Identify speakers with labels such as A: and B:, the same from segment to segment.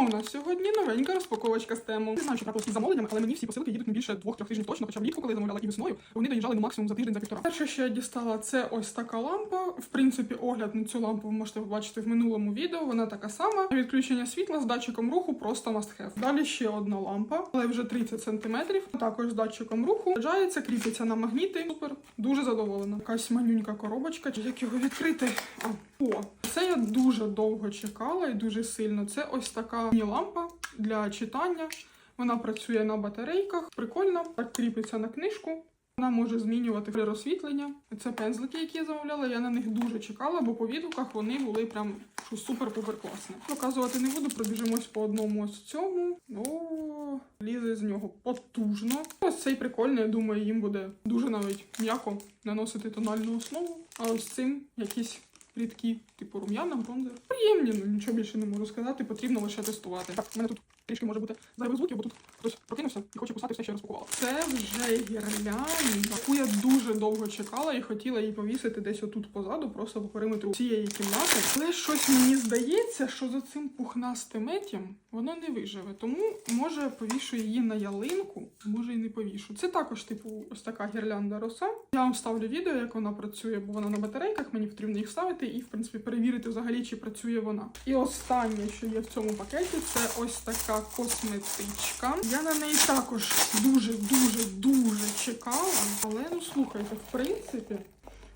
A: у нас сьогодні новенька розпаковочка з тему. Не знаю, що трапилось із замовленнями, але мені всі посилки їдуть не більше двох-трьох тижнів точно, хоча влітку, коли я замовляла і весною, вони доїжджали ну, максимум за тиждень за півтора. Перше, що я дістала, це ось така лампа. В принципі, огляд на цю лампу ви можете побачити в минулому відео. Вона така сама. Відключення світла з датчиком руху просто must have. Далі ще одна лампа, але вже 30 см. Також з датчиком руху. Саджається, кріпиться на магніти. Супер, дуже задоволена. Якась манюнька коробочка. Як його відкрити? А, о, це я дуже довго чекала і дуже сильно. Це ось така міні-лампа для читання. Вона працює на батарейках. Прикольно, так кріпиться на книжку. Вона може змінювати колір освітлення. Це пензлики, які я замовляла. Я на них дуже чекала, бо по відгуках вони були прям супер-пупер класні. Показувати не буду, пробіжимось по одному ось цьому. О, лізе з нього потужно. Ось цей прикольний, я думаю, їм буде дуже навіть м'яко наносити тональну основу. А ось цим якісь рідкі, типу рум'яна, бронзер. Приємні, ну нічого більше не можу сказати, потрібно лише тестувати. Так, у мене тут трішки може бути зайвих звуків, бо тут хтось прокинувся і хоче кусати все, що я розпакувала. Це вже гірлянда, яку я дуже довго чекала і хотіла її повісити десь отут позаду, просто по периметру цієї кімнати. Але щось мені здається, що за цим пухнастим етім воно не виживе. Тому може повішу її на ялинку, може і не повішу. Це також, типу, ось така гірлянда роса. Я вам ставлю відео, як вона працює, бо вона на батарейках. Мені потрібно їх ставити і, в принципі, перевірити взагалі, чи працює вона. І останнє, що є в цьому пакеті, це ось така косметичка. Я на неї також дуже, дуже, дуже чекала. Але ну слухайте, в принципі.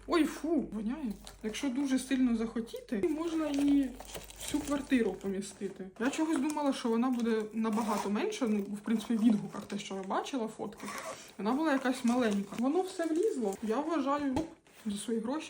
A: Ой, фу, воняє. Якщо дуже сильно захотіти, можна її всю квартиру помістити. Я чогось думала, що вона буде набагато менша. Ну, в принципі, в відгуках те, що я бачила фотки, вона була якась маленька. Воно все влізло. Я вважаю за свої гроші.